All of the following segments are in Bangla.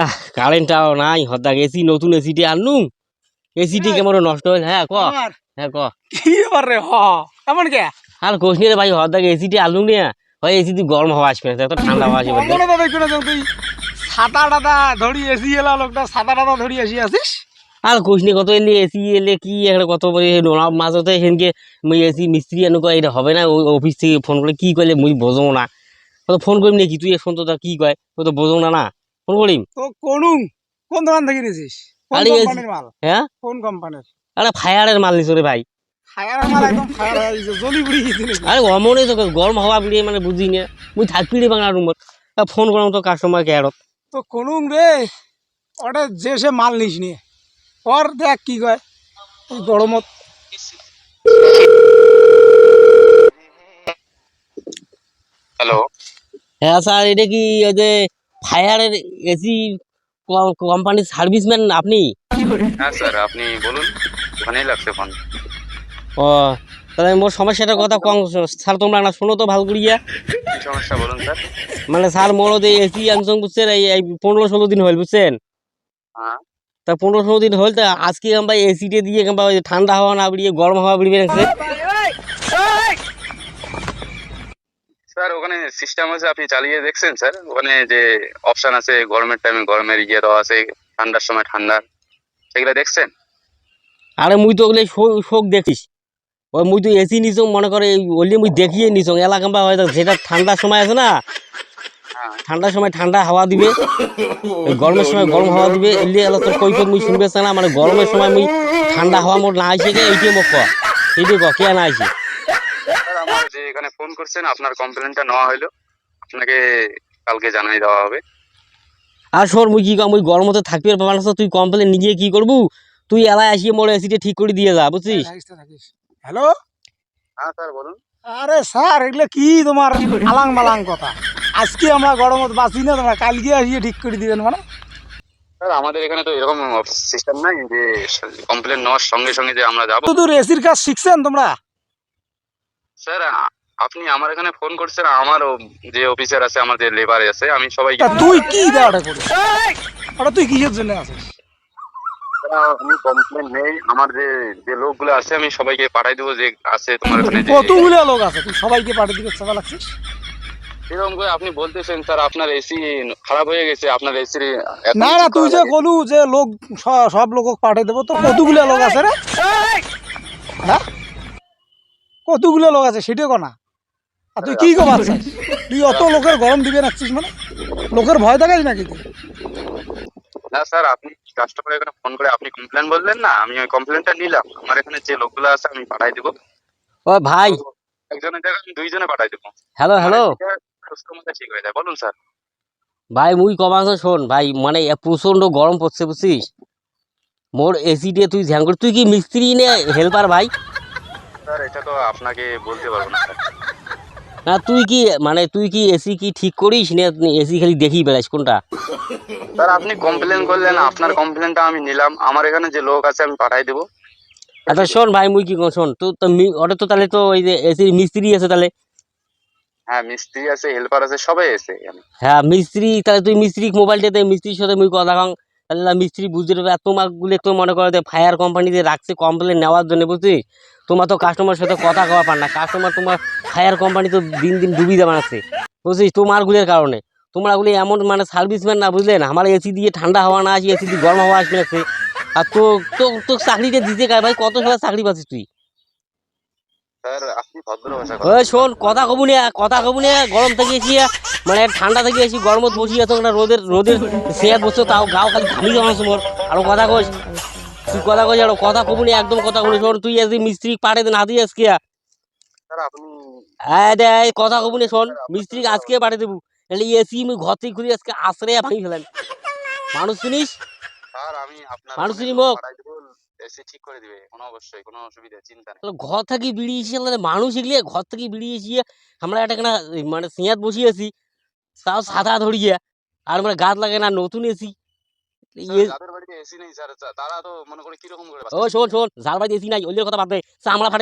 আহ কারেন্টটাও নাই হদ্দাক এসি নতুন এসিটি আনলুম। এসিটি কেমন নষ্ট হয়েছে? হ্যাঁ ক। হ্যাঁ ক। কি রে হ। এমন কে? আর কোশ রে ভাই এসিটি আনলুম নিয়ে। ভাই এসিটি গরম হাওয়া আসবে না এত ঠান্ডা হাওয়া আসবে। মনে তো তুই? ধরি এসি এলা লোকটা ধরি এসি আছিস? আর কোশ নিয়ে কত এলে এসি এলে কি একটা কত বলে নোনা মাঝতে সেনকে মুই এসি মিস্ত্রি আনো কয় এটা হবে না অফিস থেকে ফোন করে কি কইলে মুই বোঝো না। ফোন করিম নাকি? তুই এখন তো কি কয়? ও তো বোঝো না না। ফোন করিম তো কোনুং কোন দোকান থেকে নিয়েছিস কোন কোম্পানির মাল? হ্যাঁ? কোন কোম্পানির আরে ফায়ারের মাল নিছো রে ভাই। ফায়ার মাল একদম ফায়ার হয়ে গেছে জ্বলি পুড়ি গেছে আরে অমনে তো গরম হাওয়া বিড়িয়ে মানে বুঝি না। মুই থাকবি রে বাংলা রুমত ফোন করলাম তো কাস্টমার কেয়ারত তো কোনুং রে ওটা যে সে মাল নিস নিয়ে ওর দেখ কি কয় গরমত। হ্যালো হ্যাঁ স্যার এটা কি ওই যে ফায়ারের এসি কোম্পানির সার্ভিসম্যান আপনি? হ্যাঁ স্যার আপনি বলুন ওখানেই লাগছে ফোন ও তাহলে মোর সমস্যাটার কথা কম। স্যার তোমরা না শোনো তো ভালো করিয়া সমস্যা বলুন স্যার? মানে স্যার মোর যে এসি আনছং বুঝছেন এই এই পনেরো ষোলো দিন হল বুঝছেন? হ্যাঁ। তা পনেরো ষোলো দিন হল তা আজকে আমরা এসিটে দিয়ে কিংবা ঠান্ডা হাওয়া না বেরিয়ে গরম হাওয়া বেরিয়ে রাখছে স্যার ওখানে সিস্টেম আছে আপনি চালিয়ে দেখছেন স্যার? ওখানে যে অপশন আছে গরমের টাইমে গরমের ইয়ে দেওয়া আছে ঠান্ডার সময় ঠান্ডার সেগুলো দেখছেন? আরে মুই তো ওগুলো শোক দেখিস। ওই মুই তো এসি নিছং মনে করে ওলি মুই দেখিয়ে নিছং। এলাকা বা হয়তো যেটা ঠান্ডার সময় আছে না? হ্যাঁ। ঠান্ডার সময় ঠান্ডা হাওয়া দিবে গরমের সময় গরম হাওয়া দিবে এলি এলা তোর কৈফত মুই শুনবে না? মানে গরমের সময় মুই ঠান্ডা হাওয়া মোট না আইসে এইটাই মোক ক এইটাই ক না আইসে যে এখানে ফোন করছেন আপনার কমপ্লেনটা নেওয়া হলো আপনাকে কালকে জানাই দেওয়া হবে। আর শোন মুই কি কম গরমতে থাকবি আর তুই কমপ্লেন নিজে কি করবু? তুই এলাই আসিয়ে মোর এসিটা ঠিক করে দিয়ে যা বুঝছিস? হ্যালো? হ্যাঁ স্যার বলুন। আরে স্যার এগুলো কি তোমার আলাং মালাং কথা? আজকে আমরা গরমত বাঁচি না তোমরা কালকে আসিয়ে ঠিক করে দিবেন মানে? স্যার আমাদের এখানে তো এরকম সিস্টেম নাই যে কমপ্লেন নেওয়ার সঙ্গে সঙ্গে যে আমরা যাব। তো তোর এসির কাজ শিখছেন তোমরা? স্যার আপনি আমার এখানে ফোন করছেন আমার যে অফিসার আছে আমার যে লেবার আছে আমি সবাইকে তা তুই কি দেওয়াটা করিস? ওটা তুই কিসের জন্য আছিস? আমি কমপ্লেন নেই। আমার যে যে লোকগুলো আছে আমি সবাইকে পাঠাই দেবো যে আছে তোমার ওখানে কতগুলো লোক আছে? তুই সবাইকে পাঠিয়ে এরকম করে আপনি বলতেছেন স্যার আপনার এসি খারাপ হয়ে গেছে আপনার এসির না না তুই যে বলু যে লোক সব লোক পাঠিয়ে দেবো তো কতগুলো লোক আছে রে? হ্যাঁ কতগুলো লোক আছে সেটা কনা আর তুই কি কো বাচ্চা? তুই অত লোকের গরম দিবে রাখছিস মানে? লোকের ভয় দেখাস নাকি তুই না স্যার আপনি কাস্টমার এখানে ফোন করে আপনি কমপ্লেন বললেন না আমি ওই কমপ্লেনটা নিলাম। আমার এখানে যে লোকগুলো আছে আমি পাঠাই দেবো। ও ভাই। একজনের জায়গায় আমি দুইজনে পাঠাই দেবো। হ্যালো হ্যালো সুস্থ ঠিক হয়ে যায়। বলুন স্যার। ভাই মুই কমাস শোন ভাই মানে প্রচণ্ড গরম পড়ছে বুঝছিস? মোর এসি দিয়ে তুই ধ্যান কর। তুই কি মিস্ত্রি নে হেল্পার ভাই? স্যার এটা তো আপনাকে বলতে পারব না না তুই কি মানে তুই কি এসি কি ঠিক করিস? না এসি খালি দেখি কোনটা? স্যার আপনি কমপ্লেন করলেন আপনার কমপ্লেনটা আমি নিলাম। আমার এখানে যে লোক আছে আমি পাঠাই দেবো। আচ্ছা শোন ভাই মুই কি শোন তো ওটা তো তাহলে তো ওই যে এসির মিস্ত্রি আছে তাহলে। হ্যাঁ মিস্ত্রি আছে হেল্পার আছে সবাই আছে হ্যাঁ মিস্ত্রি তাহলে তুই মিস্ত্রি মোবাইলটা দে মিস্ত্রির সাথে মুই কথা তাহলে মিস্ত্রি বুঝতে পারবে তোমারগুলো তো মনে করো যে ফায়ার কোম্পানিতে রাখছে কমপ্লেন নেওয়ার জন্য, বুঝলি? তোমার তো কাস্টমার সাথে কথা কওয়া পার না। কাস্টমার তোমার ফায়ার কোম্পানি তো দিন দিন ডুবি দেওয়া আছে বুঝছিস? তোমার গুলির কারণে। তোমরা গুলি এমন মানে সার্ভিসম্যান না বুঝলেন আমার এসি দিয়ে ঠান্ডা হাওয়া না আসি এসি দিয়ে গরম হাওয়া আসবে আর তো তো চাকরিতে দিতে কার ভাই কত সময় চাকরি পাচ্ছিস তুই স্যার আপনি ভদ্র ভাষা ওই শোন কথা কবু নিয়ে কথা কবু নিয়ে গরম থেকে এসি মানে ঠান্ডা থেকে এসি গরমত বসি এত না রোদের রোদের সেয়াত বসছো তাও গাও খালি ঘামি আরও কথা কইস তুই কথা কইস আরও কথা কবু নিয়ে একদম কথা কবু শোন তুই এসি মিস্ত্রি পাঠে না দিয়ে আজকে এই দে কথা কবু নিয়ে শোন মিস্ত্রি আজকে পাঠে দেবো। এসি ঘর থেকে ঘুরে আজকে আশ্রে ভাঙি ফেলেন মানুষ চিনিস স্যার আমি আপনার মানুষ ওখানে চিনি লোক মুখ। পাঠাই দেবো এসি ঠিক করে দিবে কোনো অবশ্যই কোনো অসুবিধা চিন্তা নেই। ঘর থেকে এসে মানুষ এগুলি ঘর থেকে বেরিয়ে আমরা একটা কেনা মানে সিঁয়াত বসিয়ে আছি তাও সাদা ধরিয়ে আর আমরা গাছ লাগে না নতুন এসি। মনে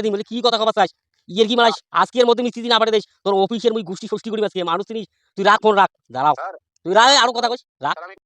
দিই কি কথা কবার চাস? ইয়ের কি আজকের মধ্যে মিস্ত্রি না পাঠে দিস তোর অফিসের মুই গোষ্ঠী ষষ্ঠী করি আজকে মানুষ চিনিস? তুই রাখ ফোন রাখ দাঁড়াও। তুই রাখ আরও কথা কইস রাখ